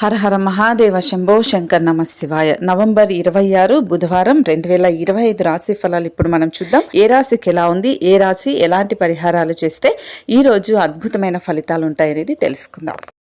హర హర మహాదేవ శంభో శంకర్ నమశివాయ. నవంబర్ ఇరవై ఆరు బుధవారం రెండు వేల ఇరవై ఐదు రాశి ఫలాలు ఇప్పుడు మనం చూద్దాం. ఏ రాశికి ఎలా ఉంది? ఏ రాశి ఎలాంటి పరిహారాలు చేస్తే ఈ రోజు అద్భుతమైన ఫలితాలు ఉంటాయనేది తెలుసుకుందాం.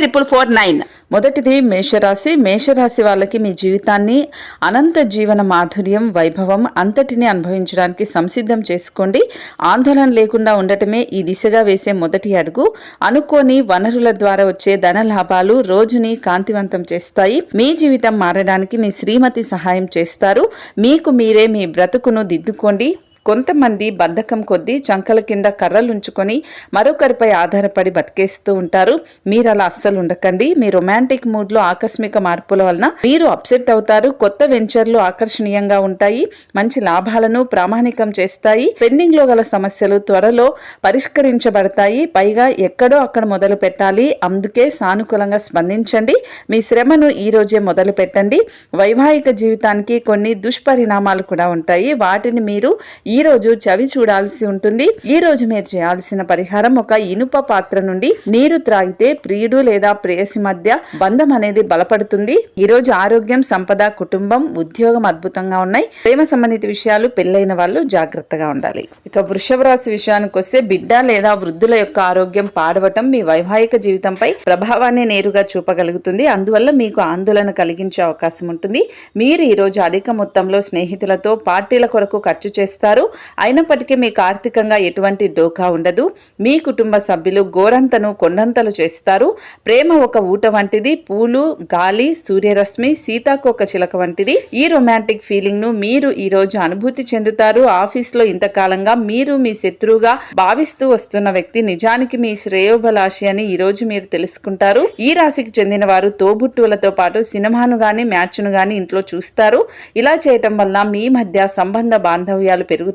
triple four nine మొదటిది మేషరాశి. మేషరాశి వాళ్ళకి మీ జీవితాన్ని అనంత జీవన మాధుర్యం వైభవం అంతటిని అనుభవించడానికి సంసిద్ధం చేసుకోండి. ఆందోళన లేకుండా ఉండటమే ఈ దిశగా వేసే మొదటి అడుగు. అనుకోని వనరుల ద్వారా వచ్చే ధన లాభాలు రోజుని కాంతివంతం చేస్తాయి. మీ జీవితం మారడానికి మీ శ్రీమతి సహాయం చేస్తారు. మీకు మీరే మీ బ్రతుకును దిద్దుకోండి. కొంతమంది బద్ధకం కొద్దీ చంకల కింద కర్రలు ఉంచుకొని మరొకరిపై ఆధారపడి బతికేస్తూ ఉంటారు. మీరు అలా అస్సలు ఉండకండి. మీ రొమాంటిక్ మూడ్లో ఆకస్మిక మార్పుల వలన మీరు అప్సెట్ అవుతారు. కొత్త వెంచర్లు ఆకర్షణీయంగా ఉంటాయి. మంచి లాభాలను ప్రామాణికం చేస్తాయి. పెండింగ్లో గల సమస్యలు త్వరలో పరిష్కరించబడతాయి. పైగా ఎక్కడో అక్కడ మొదలు పెట్టాలి. అందుకే సానుకూలంగా స్పందించండి. మీ శ్రమను ఈ రోజే మొదలు పెట్టండి. వైవాహిక జీవితానికి కొన్ని దుష్పరిణామాలు కూడా ఉంటాయి. వాటిని మీరు ఈ రోజు చవి చూడాల్సి ఉంటుంది. ఈ రోజు మీరు చేయాల్సిన పరిహారం ఒక ఇనుప పాత్ర నుండి నీరు త్రాగితే ప్రియుడు లేదా ప్రేయసి మధ్య బంధం అనేది బలపడుతుంది. ఈ రోజు ఆరోగ్యం సంపద కుటుంబం ఉద్యోగం అద్భుతంగా ఉన్నాయి. ప్రేమ సంబంధిత విషయాలు పెళ్ళైన వాళ్ళు జాగ్రత్తగా ఉండాలి. ఇక వృషభ రాశి విషయానికి వస్తే బిడ్డ లేదా వృద్ధుల యొక్క ఆరోగ్యం పాడవటం మీ వైవాహిక జీవితంపై ప్రభావాన్ని నేరుగా చూపగలుగుతుంది. అందువల్ల మీకు ఆందోళన కలిగించే అవకాశం ఉంటుంది. మీరు ఈ రోజు అధిక మొత్తంలో స్నేహితులతో పార్టీల కొరకు ఖర్చు చేస్తారు. అయినప్పటికీ మీకు ఆర్థికంగా ఎటువంటి డోకా ఉండదు. మీ కుటుంబ సభ్యులు గోరంతను కొండంతలు చేస్తారు. ప్రేమ ఒక ఊట వంటిది పూలు గాలి సూర్యరశ్మి సీతాకోక చిలక వంటిది. ఈ రొమాంటిక్ ఫీలింగ్ను మీరు ఈ రోజు అనుభూతి చెందుతారు. ఆఫీస్లో ఇంతకాలంగా మీరు మీ శత్రువుగా భావిస్తూ వస్తున్న వ్యక్తి నిజానికి మీ శ్రేయోభిలాషి అని ఈ రోజు మీరు తెలుసుకుంటారు. ఈ రాశికి చెందిన వారు తోబుట్టువులతో పాటు సినిమాను గాని మ్యాచ్ను గాని ఇంట్లో చూస్తారు. ఇలా చేయటం వల్ల మీ మధ్య సంబంధ బాంధవ్యాలు పెరుగుతాయి.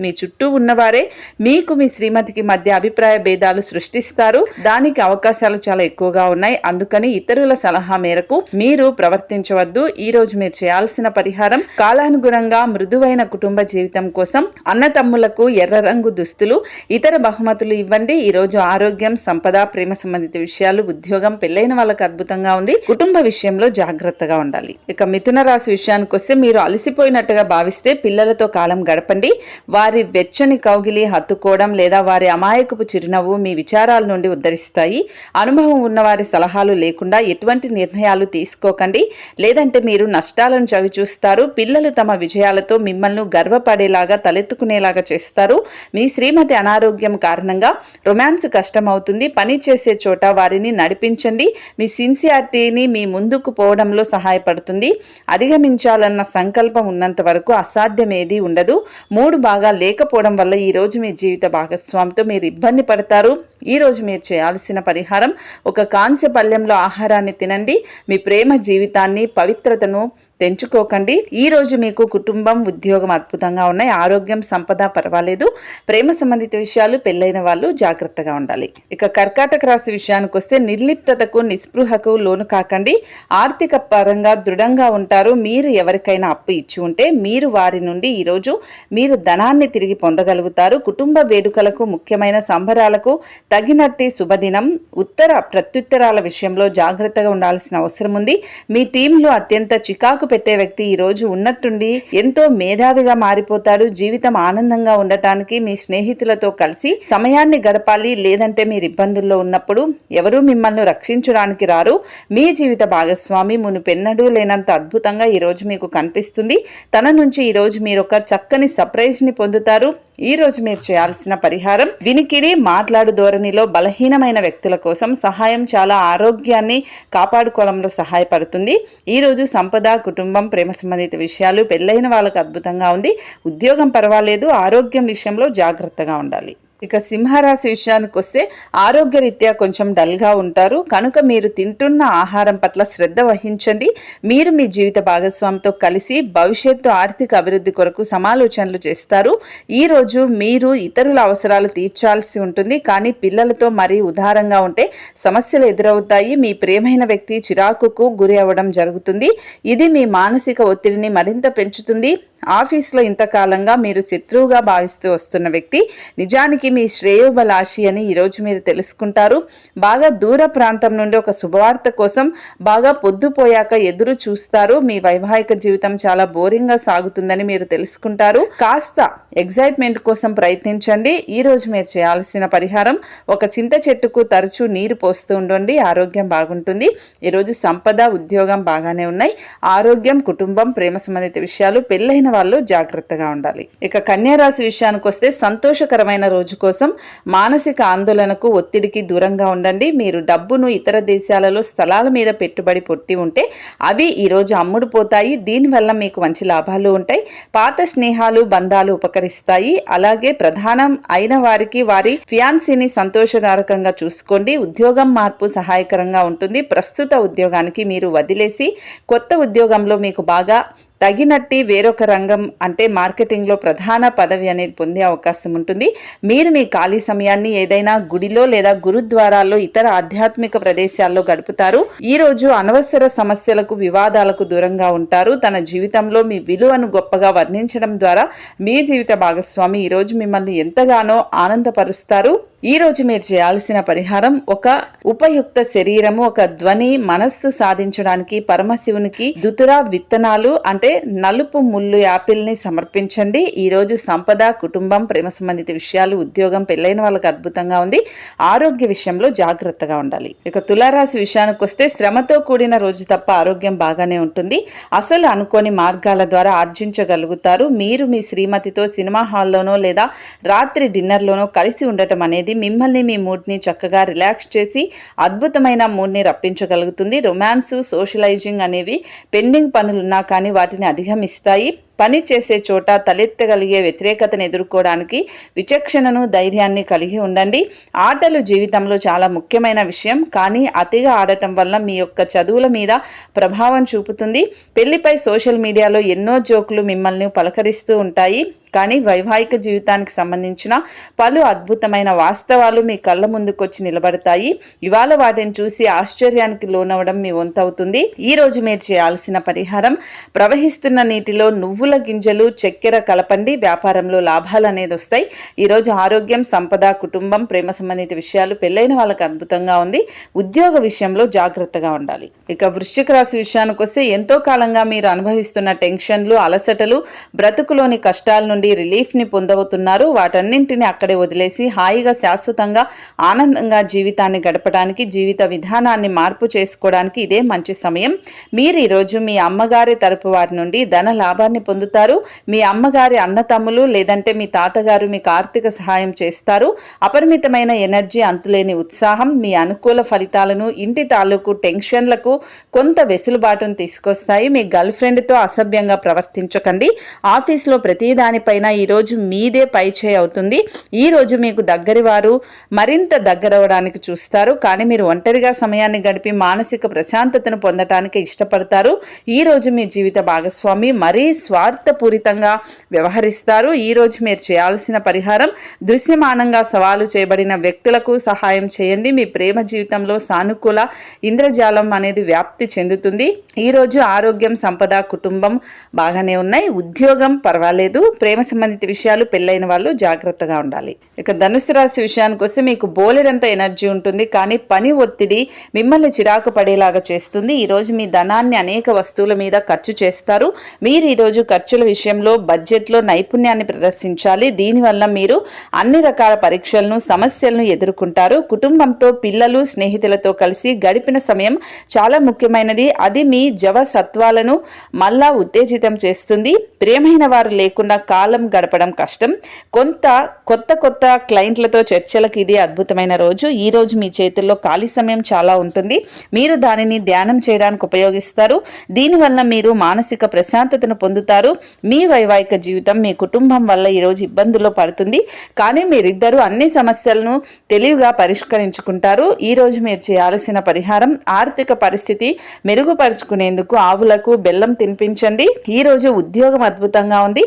మీ చుట్టూ ఉన్నవారే మీకు మీ శ్రీమతికి మధ్య అభిప్రాయ భేదాలు సృష్టిస్తారు. దానికి అవకాశాలు చాలా ఎక్కువగా ఉన్నాయి. అందుకని ఇతరుల సలహా మేరకు మీరు ప్రవర్తించవద్దు. ఈ రోజు మీరు చేయాల్సిన పరిహారం కాలానుగుణంగా మృదువైన కుటుంబ జీవితం కోసం అన్నతమ్ములకు ఎర్ర రంగు దుస్తులు ఇతర బహుమతులు ఇవ్వండి. ఈ రోజు ఆరోగ్యం సంపద ప్రేమ సంబంధిత విషయాలు ఉద్యోగం పెళ్ళైన వాళ్ళకి అద్భుతంగా ఉంది. కుటుంబ విషయంలో జాగ్రత్తగా ఉండాలి. ఇక మిథున రాశి విషయానికి వస్తే మీరు అలసిపోయినట్టుగా భావిస్తే పిల్లలతో కాలం గడపండి. వారి వెచ్చని కౌగిలి హత్తుకోవడం లేదా వారి అమాయకపు చిరునవ్వు మీ విచారాల నుండి ఉద్ధరిస్తాయి. అనుభవం ఉన్నవారి సలహాలు లేకుండా ఎటువంటి నిర్ణయాలు తీసుకోకండి. లేదంటే మీరు నష్టాలను చవి చూస్తారు పిల్లలు తమ విజయాలతో మిమ్మల్ని గర్వపడేలాగా తలెత్తుకునేలాగా చేస్తారు. మీ శ్రీమతి అనారోగ్యం కారణంగా రొమాన్స్ కష్టమవుతుంది. పని చేసే చోట వారిని నడిపించండి. మీ సిన్సియారిటీని మీ ముందుకు పోవడంలో సహాయపడుతుంది. అధిగమించాలన్న సంకల్పం ఉన్నంత వరకు అసాధ్యమేది ఉండదు. మూడు బాగా లేకపోవడం వల్ల ఈ రోజు మీ జీవిత భాగస్వామితో మీరు ఇబ్బంది పడతారు. ఈ రోజు మీరు చేయాల్సిన పరిహారం ఒక కాంస్య పళ్ళెంలో ఆహారాన్ని తినండి మీ ప్రేమ జీవితాన్ని పవిత్రతను తెంచుకోకండి. ఈ రోజు మీకు కుటుంబం ఉద్యోగం అద్భుతంగా ఉన్నాయి ఆరోగ్యం సంపద పర్వాలేదు ప్రేమ సంబంధిత విషయాలు పెళ్ళైన వాళ్ళు జాగ్రత్తగా ఉండాలి. ఇక కర్కాటక రాశి విషయానికి వస్తే నిర్లిప్తతకు నిస్పృహకు లోను కాకండి. ఆర్థిక పరంగా దృఢంగా ఉంటారు మీరు ఎవరికైనా అప్పు ఇచ్చి ఉంటే మీరు వారి నుండి ఈరోజు మీరు ధనాన్ని తిరిగి పొందగలుగుతారు. కుటుంబ వేడుకలకు ముఖ్యమైన సంబరాలకు తగినట్టి శుభదినం ఉత్తర ప్రత్యుత్తరాల విషయంలో జాగ్రత్తగా ఉండాల్సిన అవసరం ఉంది. మీ టీంలో అత్యంత చికాకు పెట్టే వ్యక్తి ఈరోజు ఉన్నట్టుండి ఎంతో మేధావిగా మారిపోతాడు. జీవితం ఆనందంగా ఉండటానికి మీ స్నేహితులతో కలిసి సమయాన్ని గడపాలి. లేదంటే మీరు ఇబ్బందుల్లో ఉన్నప్పుడు ఎవరూ మిమ్మల్ని రక్షించడానికి రారు. మీ జీవిత భాగస్వామి మునుపెన్నడూ లేనంత అద్భుతంగా ఈరోజు మీకు కనిపిస్తుంది. తన నుంచి ఈరోజు మీరు ఒక చక్కని సర్ప్రైజ్ని పొందుతారు. ఈ రోజు మీరు చేయాల్సిన పరిహారం వినికిడి మాట్లాడు ధోరణిలో బలహీనమైన వ్యక్తుల కోసం సహాయం చాలా ఆరోగ్యాన్ని కాపాడుకోవడంలో సహాయపడుతుంది. ఈ రోజు సంపద కుటుంబం ప్రేమ సంబంధిత విషయాలు పెళ్ళైన వాళ్ళకు అద్భుతంగా ఉంది. ఉద్యోగం పర్వాలేదు ఆరోగ్యం విషయంలో జాగ్రత్తగా ఉండాలి. ఇక సింహరాశి విషయానికి వస్తే ఆరోగ్యరీత్యా కొంచెం డల్గా ఉంటారు. కనుక మీరు తింటున్న ఆహారం పట్ల శ్రద్ధ వహించండి. మీరు మీ జీవిత భాగస్వామితో కలిసి భవిష్యత్తు ఆర్థిక అభివృద్ధి కొరకు సమాలోచనలు చేస్తారు. ఈ రోజు మీరు ఇతరుల అవసరాలు తీర్చాల్సి ఉంటుంది. కానీ పిల్లలతో మరీ ఉదారంగా ఉంటే సమస్యలు ఎదురవుతాయి. మీ ప్రేమైన వ్యక్తి చిరాకుకు గురి అవ్వడం జరుగుతుంది. ఇది మీ మానసిక ఒత్తిడిని మరింత పెంచుతుంది. ఆఫీస్లో ఇంతకాలంగా మీరు శత్రువుగా భావిస్తూ వస్తున్న వ్యక్తి నిజానికి మీ శ్రేయోబలాషి అని ఈరోజు మీరు తెలుసుకుంటారు. బాగా దూర ప్రాంతం నుండి ఒక శుభవార్త కోసం బాగా పొద్దుపోయాక ఎదురు చూస్తారు. మీ వైవాహిక జీవితం చాలా బోరింగ్గా సాగుతుందని మీరు తెలుసుకుంటారు. కాస్త ఎగ్జైట్మెంట్ కోసం ప్రయత్నించండి. ఈ రోజు మీరు చేయాల్సిన పరిహారం ఒక చింత చెట్టుకు తరచూ నీరు పోస్తూ ఉండండి. ఆరోగ్యం బాగుంటుంది. ఈరోజు సంపద ఉద్యోగం బాగానే ఉన్నాయి. ఆరోగ్యం కుటుంబం ప్రేమ సంబంధిత విషయాలు పెళ్ళైన వాళ్ళు జాగ్రత్తగా ఉండాలి. ఇక కన్యారాశి విషయానికి వస్తే సంతోషకరమైన రోజు కోసం మానసిక ఆందోళనకు ఒత్తిడికి దూరంగా ఉండండి. మీరు డబ్బును ఇతర దేశాలలో స్థలాల మీద పెట్టుబడి పొట్టి ఉంటే అవి ఈరోజు అమ్ముడు పోతాయి దీనివల్ల మీకు మంచి లాభాలు ఉంటాయి. పాత స్నేహాలు బంధాలు ఉపకరిస్తాయి. అలాగే ప్రధానం అయిన వారికి వారి ఫియాన్సీని సంతోషదాయకంగా చూసుకోండి. ఉద్యోగం మార్పు సహాయకరంగా ఉంటుంది. ప్రస్తుత ఉద్యోగానికి మీరు వదిలేసి కొత్త ఉద్యోగంలో మీకు బాగా తగినట్టి వేరొక రంగం అంటే మార్కెటింగ్లో ప్రధాన పదవి అనేది పొందే అవకాశం ఉంటుంది. మీరు మీ ఖాళీ సమయాన్ని ఏదైనా గుడిలో లేదా గురుద్వారాల్లో ఇతర ఆధ్యాత్మిక ప్రదేశాల్లో గడుపుతారు. ఈ రోజు అనవసర సమస్యలకు వివాదాలకు దూరంగా ఉంటారు. తన జీవితంలో మీ విలువను గొప్పగా వర్ణించడం ద్వారా మీ జీవిత భాగస్వామి ఈ రోజు మిమ్మల్ని ఎంతగానో ఆనందపరుస్తారు. ఈ రోజు మీరు చేయాల్సిన పరిహారం ఒక ఉపయుక్త శరీరము ఒక ధ్వని మనస్సు సాధించడానికి పరమశివునికి దుతురా విత్తనాలు అంటే నలుపు ముళ్ళు యాపిల్ని సమర్పించండి. ఈ రోజు సంపద కుటుంబం ప్రేమ సంబంధిత విషయాలు ఉద్యోగం పెళ్ళైన వాళ్ళకి అద్భుతంగా ఉంది. ఆరోగ్య విషయంలో జాగ్రత్తగా ఉండాలి. ఇక తులారాశి విషయానికి వస్తే శ్రమతో కూడిన రోజు తప్ప ఆరోగ్యం బాగానే ఉంటుంది. అసలు అనుకోని మార్గాల ద్వారా ఆర్జించగలుగుతారు. మీరు మీ శ్రీమతితో సినిమా హాల్లోనో లేదా రాత్రి డిన్నర్లోనో కలిసి ఉండటం అనేది అనేది మిమ్మల్ని మీ మూడ్ని చక్కగా రిలాక్స్ చేసి అద్భుతమైన మూడ్ని రప్పించగలుగుతుంది. రొమాన్స్ సోషలైజింగ్ అనేవి పెండింగ్ పనులున్నా కానీ వాటిని అధిగమిస్తాయి. పని చేసే చోట తలెత్తగలిగే వ్యతిరేకతను ఎదుర్కోవడానికి విచక్షణను ధైర్యాన్ని కలిగి ఉండండి. ఆటలు జీవితంలో చాలా ముఖ్యమైన విషయం. కానీ అతిగా ఆడటం వల్ల మీ యొక్క చదువుల మీద ప్రభావం చూపుతుంది. పెళ్ళిపై సోషల్ మీడియాలో ఎన్నో జోకులు మిమ్మల్ని పలకరిస్తూ ఉంటాయి. కానీ వైవాహిక జీవితానికి సంబంధించిన పలు అద్భుతమైన వాస్తవాలు మీ కళ్ళ ముందుకొచ్చి నిలబడతాయి. ఇవాళ వాటిని చూసి ఆశ్చర్యానికి లోనవడం మీ వంతవుతుంది. ఈ రోజు మీరు చేయాల్సిన పరిహారం ప్రవహిస్తున్న నీటిలో నువ్వుల గింజలు చక్కెర కలపండి వ్యాపారంలో లాభాలు అనేది వస్తాయి ఈరోజు ఆరోగ్యం సంపద కుటుంబం ప్రేమ సంబంధిత విషయాలు పెళ్ళైన వాళ్ళకి అద్భుతంగా ఉంది. ఉద్యోగ విషయంలో జాగ్రత్తగా ఉండాలి. ఇక వృశ్చిక రాశి విషయానికి వస్తే ఎంతో కాలంగా మీరు అనుభవిస్తున్న టెన్షన్లు అలసటలు బ్రతుకులోని కష్టాల నుండి రిలీఫ్ని పొందవుతున్నారు వాటన్నింటిని అక్కడే వదిలేసి హాయిగా శాశ్వతంగా ఆనందంగా జీవితాన్ని గడపడానికి జీవిత విధానాన్ని మార్పు చేసుకోవడానికి ఇదే మంచి సమయం. మీరు ఈరోజు మీ అమ్మగారి తరపు వారి నుండి ధన లాభాన్ని పొందుతారు. మీ అమ్మగారి అన్నతమ్ములు లేదంటే మీ తాతగారు మీకు ఆర్థిక సహాయం చేస్తారు. అపరిమితమైన ఎనర్జీ అంతులేని ఉత్సాహం మీ అనుకూల ఫలితాలను ఇంటి తాలూకు టెన్షన్లకు కొంత వెసులుబాటును తీసుకొస్తాయి. మీ గర్ల్ ఫ్రెండ్తో అసభ్యంగా ప్రవర్తించకండి. ఆఫీస్లో ప్రతిదాని పైన ఈరోజు మీదే పైచే అవుతుంది. ఈరోజు మీకు దగ్గరి వారు మరింత దగ్గరవడానికి చూస్తారు. కానీ మీరు ఒంటరిగా సమయాన్ని గడిపి మానసిక ప్రశాంతతను పొందటానికి ఇష్టపడతారు. ఈరోజు మీ జీవిత భాగస్వామి మరీ స్వార్థపూరితంగా వ్యవహరిస్తారు. ఈరోజు మీరు చేయాల్సిన పరిహారం దృశ్యమానంగా సవాలు చేయబడిన వ్యక్తులకు సహాయం చేయండి. మీ ప్రేమ జీవితంలో సానుకూల ఇంద్రజాలం అనేది వ్యాప్తి చెందుతుంది. ఈరోజు ఆరోగ్యం సంపద కుటుంబం బాగానే ఉన్నాయి. ఉద్యోగం పర్వాలేదు. ప్రేమ సంబంధిత విషయాలు పెళ్ళైన వాళ్ళు జాగ్రత్తగా ఉండాలి. ఇక ధనుసు రాశి విషయానికి వస్తే మీకు బోలెడంత ఎనర్జీ ఉంటుంది. కానీ పని ఒత్తిడి మిమ్మల్ని చిరాకు పడేలాగా చేస్తుంది. ఈరోజు మీ ధనాన్ని అనేక వస్తువుల మీద ఖర్చు చేస్తారు. మీరు ఈరోజు ఖర్చుల విషయంలో బడ్జెట్లో నైపుణ్యాన్ని ప్రదర్శించాలి. దీనివల్ల మీరు అన్ని రకాల పరీక్షలను సమస్యలను ఎదుర్కొంటారు. కుటుంబంతో పిల్లలు స్నేహితులతో కలిసి గడిపిన సమయం చాలా ముఖ్యమైనది. అది మీ జవ సత్వాలను మళ్ళా ఉత్తేజితం చేస్తుంది. ప్రియమైన వారు లేకుండా కాలం గడపడం కష్టం. కొంత కొత్త కొత్త క్లయింట్లతో చర్చలకు ఇది అద్భుతమైన రోజు. ఈ రోజు మీ చేతుల్లో ఖాళీ సమయం చాలా ఉంటుంది. మీరు దానిని ధ్యానం చేయడానికి ఉపయోగిస్తారు. దీనివల్ల మీరు మానసిక ప్రశాంతతను పొందుతారు. చేసుకుంటారు మీ వైవాహిక జీవితం మీ కుటుంబం వల్ల ఈరోజు ఇబ్బందుల్లో పడుతుంది. కానీ మీరిద్దరూ అన్ని సమస్యలను తెలివిగా పరిష్కరించుకుంటారు. ఈరోజు మీరు చేయాల్సిన పరిహారం ఆర్థిక పరిస్థితి మెరుగుపరుచుకునేందుకు ఆవులకు బెల్లం తినిపించండి. ఈరోజు ఉద్యోగం అద్భుతంగా ఉంది.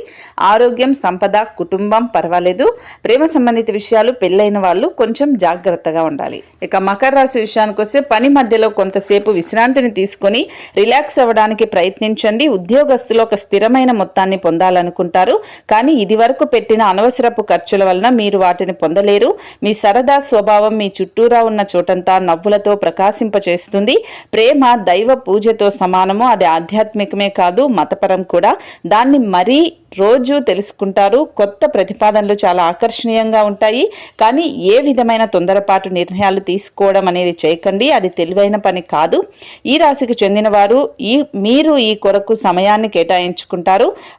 ఆరోగ్యం సంపద కుటుంబం పర్వాలేదు. ప్రేమ సంబంధిత విషయాలు పెళ్ళైన వాళ్ళు కొంచెం జాగ్రత్తగా ఉండాలి. ఇక మకర రాశి విషయానికి వస్తే పని మధ్యలో కొంతసేపు విశ్రాంతిని తీసుకొని రిలాక్స్ అవ్వడానికి ప్రయత్నించండి. ఉద్యోగస్తులు ఒక స్థిరమైన మొత్తాన్ని పొందాలనుకుంటారు. కానీ ఇది వరకు పెట్టిన అనవసరపు ఖర్చుల వలన మీరు వాటిని పొందలేరు. మీ సరదా స్వభావం మీ చుట్టూరా ఉన్న చోటంతా నవ్వులతో ప్రకాశింపచేస్తుంది. ప్రేమ దైవ పూజతో సమానము. అది ఆధ్యాత్మికమే కాదు మతపరం కూడా. దాన్ని మరీ రోజు తెలుసుకుంటారు. కొత్త ప్రతిపాదనలు చాలా ఆకర్షణీయంగా ఉంటాయి. కానీ ఏ విధమైన తొందరపాటు నిర్ణయాలు తీసుకోవడం అనేది చేయకండి. అది తెలివైన పని కాదు. ఈ రాశికి చెందినవారు ఈ మీరు ఈ కొరకు సమయాన్ని కేటాయించుకుంటారు.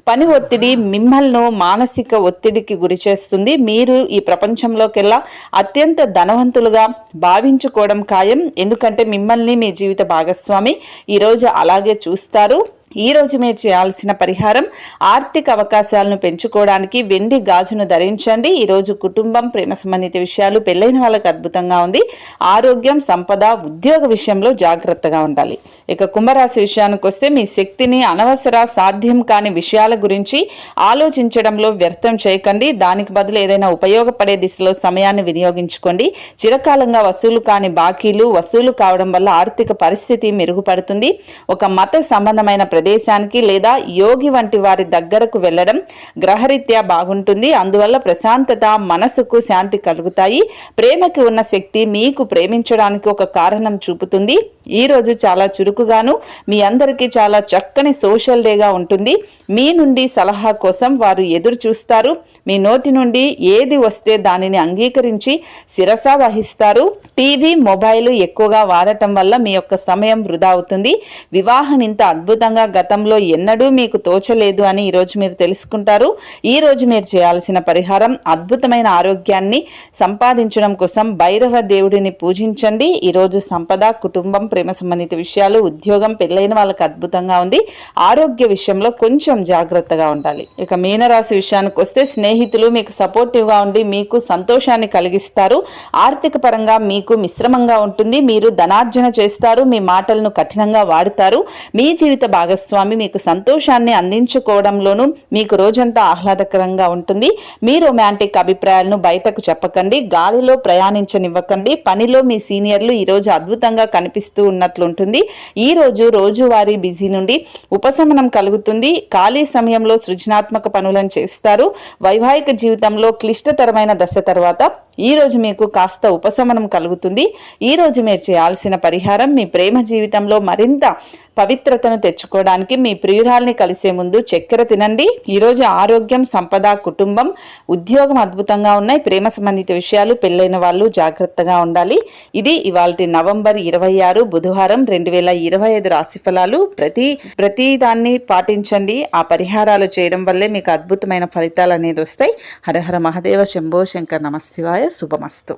పని ఒత్తిడి మిమ్మల్ని మానసిక ఒత్తిడికి గురి చేస్తుంది. మీరు ఈ ప్రపంచంలోకెల్లా అత్యంత ధనవంతులుగా భావించుకోవడం ఖాయం. ఎందుకంటే మిమ్మల్ని మీ జీవిత భాగస్వామి ఈరోజు అలాగే చూస్తారు. ఈ రోజు మీరు చేయాల్సిన పరిహారం ఆర్థిక అవకాశాలను పెంచుకోవడానికి వెండి గాజును ధరించండి. ఈ రోజు కుటుంబం ప్రేమ సంబంధిత విషయాలు పెళ్ళైన వాళ్ళకి అద్భుతంగా ఉంది. ఆరోగ్యం సంపద ఉద్యోగ విషయంలో జాగ్రత్తగా ఉండాలి. ఇక కుంభరాశి విషయానికి వస్తే మీ శక్తిని అనవసర సాధ్యం కాని విషయాల గురించి ఆలోచించడంలో వ్యర్థం చేయకండి. దానికి బదులు ఏదైనా ఉపయోగపడే దిశలో సమయాన్ని వినియోగించుకోండి. చిరకాలంగా వసూలు కాని బాకీలు వసూలు కావడం వల్ల ఆర్థిక పరిస్థితి మెరుగుపడుతుంది. ఒక మత సంబంధమైన ప్రదేశానికి లేదా యోగి వంటి వారి దగ్గరకు వెళ్ళడం గ్రహరీత్యా బాగుంటుంది. అందువల్ల ప్రశాంతత మనసుకు శాంతి కలుగుతాయి. ప్రేమకి ఉన్న శక్తి మీకు ప్రేమించడానికి ఒక కారణం చూపుతుంది. ఈ రోజు చాలా చురుకుగాను మీ అందరికీ చాలా చక్కని సోషల్ డేగా ఉంటుంది. మీ నుండి సలహా కోసం వారు ఎదురు చూస్తారు. మీ నోటి నుండి ఏది వస్తే దానిని అంగీకరించి శిరస వహిస్తారు. టీవీ మొబైల్ ఎక్కువగా వాడటం వల్ల మీ యొక్క సమయం వృధా అవుతుంది. వివాహం ఇంత అద్భుతంగా గతంలో ఎన్నడూ మీకు తోచలేదు అని ఈరోజు మీరు తెలుసుకుంటారు. ఈ రోజు మీరు చేయాల్సిన పరిహారం అద్భుతమైన ఆరోగ్యాన్ని సంపాదించడం కోసం భైరవ దేవుడిని పూజించండి. ఈరోజు సంపద కుటుంబం ప్రేమ సంబంధిత విషయాలు ఉద్యోగం పెళ్ళైన వాళ్ళకి అద్భుతంగా ఉంది. ఆరోగ్య విషయంలో కొంచెం జాగ్రత్తగా ఉండాలి. ఇక మీనరాశి విషయానికి వస్తే స్నేహితులు మీకు సపోర్టివ్గా ఉండి మీకు సంతోషాన్ని కలిగిస్తారు. ఆర్థిక పరంగా మీకు మిశ్రమంగా ఉంటుంది. మీరు ధనార్జన చేస్తారు. మీ మాటలను కఠినంగా వాడుతారు. మీ జీవిత భాగస్వామి మీకు సంతోషాన్ని అందించుకోవడంలోనూ మీకు రోజంతా ఆహ్లాదకరంగా ఉంటుంది. మీ రొమాంటిక్ అభిప్రాయాలను బయటకు చెప్పకండి. గాలిలో ప్రయాణించనివ్వకండి. పనిలో మీ సీనియర్లు ఈరోజు అద్భుతంగా కనిపిస్తూ ఉన్నట్లు ఉంటుంది. ఈ రోజు రోజువారీ బిజీ నుండి ఉపశమనం కలుగుతుంది. ఖాళీ సమయంలో సృజనాత్మక పనులను చేస్తారు. వైవాహిక జీవితంలో క్లిష్టతరమైన దశ తర్వాత ఈ రోజు మీకు కాస్త ఉపశమనం కలుగుతుంది. ఈ రోజు మీరు చేయాల్సిన పరిహారం మీ ప్రేమ జీవితంలో మరింత పవిత్రతను తెచ్చుకోవడానికి మీ ప్రియురాల్ని కలిసే ముందు చక్కెర తినండి. ఈరోజు ఆరోగ్యం సంపద కుటుంబం ఉద్యోగం అద్భుతంగా ఉన్నాయి. ప్రేమ సంబంధిత విషయాలు పెళ్ళైన వాళ్ళు జాగ్రత్తగా ఉండాలి. ఇది ఇవాళ నవంబర్ ఇరవై ఆరు బుధవారం రెండు వేల ఇరవై ఐదు రాశి ఫలాలు. ప్రతి ప్రతి దాన్ని పాటించండి. ఆ పరిహారాలు చేయడం వల్లే మీకు అద్భుతమైన ఫలితాలు అనేది వస్తాయి. హరహర మహదేవ శంభో శంకర్ నమశివాయ శుభమస్తు.